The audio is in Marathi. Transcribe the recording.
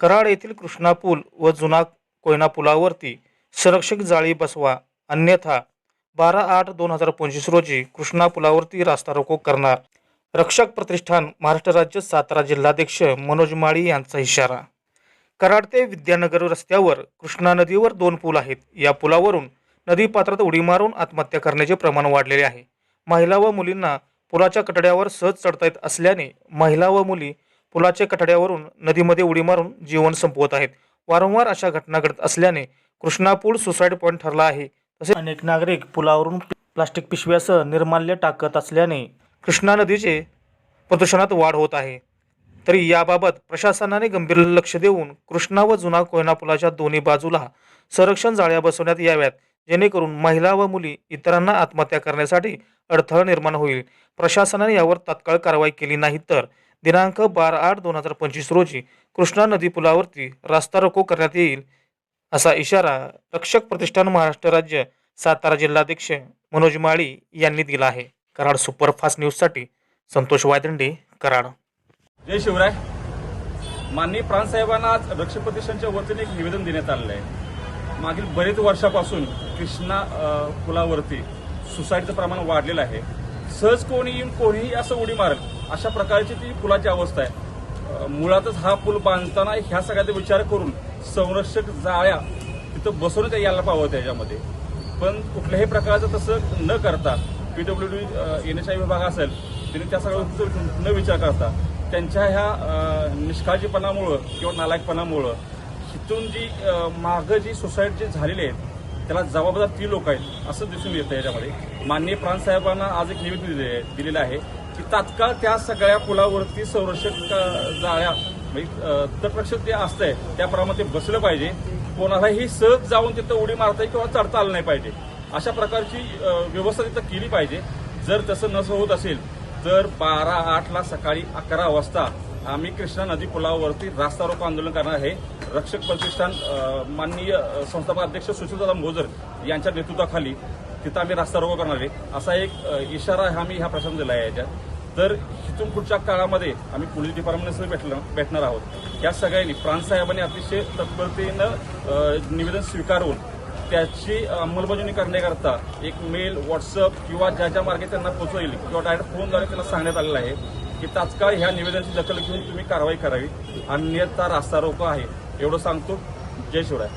कराड येथील कृष्णा पूल व जुना कोयना पुलावरती संरक्षक जाळी बसवा. अन्यथा बारा आठ दोन हजार पंचवीस रोजी कृष्णा पुलावरती रास्ता रोको करणार. रक्षक प्रतिष्ठान महाराष्ट्र राज्य सातारा जिल्हाध्यक्ष मनोज माळी यांचा इशारा. कराड ते विद्यानगर रस्त्यावर कृष्णा नदीवर दोन पूल आहेत. या पुलावरून नदी पात्रात उडी मारून आत्महत्या करण्याचे प्रमाण वाढलेले आहे. महिला व मुलींना पुलाच्या कठड्यावर सहज चढता येत असल्याने महिला व मुली पुलाच्या कठड्यावरून नदीमध्ये उडी मारून जीवन संपवत आहेत. वारंवार अशा घटना घडत असल्याने कृष्णा पूल सुसाईड पॉईंट ठरला आहे. तसेच अनेक नागरिक पुलावरून प्लास्टिक पिशव्यासह निर्माल्य टाकत असल्याने कृष्णा नदीचे प्रदूषणात वाढ होत आहे. तरी याबाबत प्रशासनाने गंभीर लक्ष देऊन कृष्णा व जुना कोयना पुलाच्या दोन्ही बाजूला संरक्षण जाळ्या बसवण्यात याव्यात जेणेकरून महिला व मुली इतरांना आत्महत्या करण्यासाठी अडथळा निर्माण होईल. प्रशासनाने यावर तात्काळ कारवाई केली नाही तर दिनांक बारा आठ दोन हजार पंचवीस रोजी कृष्णा नदी पुलावरती रास्ता रोको करण्यात येईल असा इशारा रक्षक प्रतिष्ठान महाराष्ट्र राज्य सातारा जिल्हाध्यक्ष मनोज माळी यांनी दिला आहे. कराड सुपरफास्ट न्यूजसाठी संतोष वायदंडे कराड. जय शिवराय. माननीय प्राणसाहेबांना आज रक्षक प्रतिष्ठानच्या वतीने एक निवेदन देण्यात आलेलं आहे. मागील बरेच वर्षापासून कृष्णा पुलावरती सुसाईडचं प्रमाण वाढलेलं आहे. सहज कोणी येऊन कोणीही असं उडी मारेल अशा प्रकारची ती पुलाची अवस्था आहे. मुळातच हा पूल बांधताना ह्या सगळ्याचा विचार करून संरक्षक जाळ्या तिथं बसवण्यात यायला पावं त्याच्यामध्ये. पण कुठल्याही प्रकारचं तसं न करता P W D N H I विभाग असेल त्यांनी त्या सगळ्या न विचार करता त्यांच्या ह्या निष्काळजीपणामुळं किंवा नालायकपणामुळं हिथून जी मागं जी सोसायटी झालेली आहेत त्याला जबाबदार ती लोक आहेत असं दिसून येतं याच्यामध्ये. माननीय प्राणसाहेबांना आज एक निवेदन दिले दिलेलं आहे की तात्काळ त्या सगळ्या पुलावरती संरक्षक जाळ्या म्हणजे तटरक्षक जे असतंय त्याप्रमाणे ते बसलं पाहिजे. कोणालाही सहज जाऊन तिथं उडी मारता येईल किंवा चढता आलं नाही पाहिजे. अशा प्रकारची व्यवस्था तिथं केली पाहिजे. जर तसं नसं होत असेल तर बारा आठला सकाळी अकरा वाजता आम्ही कृष्णा नदी पुलावरती रास्ता रोको आंदोलन करणार आहे. रक्षक प्रतिष्ठान माननीय संस्थापक अध्यक्ष सुशीलदादा मोजर यांच्या नेतृत्वाखाली तिथं आम्ही रास्ता रोको करणार आहे. असा एक इशारा आम्ही ह्या प्रशासन दिला आहे याच्यात. तर इथून पुढच्या काळामध्ये आम्ही पोलीस डिपार्टमेंटसह भेटलं भेटणार आहोत. या सगळ्यांनी प्रांतसाहेबांनी अतिशय तत्परतेनं निवेदन स्वीकारून त्याची अंमलबजावणी करण्याकरता एक मेल व्हॉट्सअप किंवा ज्या ज्या मार्गे त्यांना पोहोचवेल किंवा डायरेक्ट फोनद्वारे त्यांना सांगण्यात आलेलं आहे की तात्काळ ह्या निवेदनाची दखल घेऊन तुम्ही कारवाई करावी. अन्यथा रास्ता रोको आहे. एवढं सांगतो. जय शिवराय.